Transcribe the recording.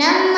ನಮ್ಮ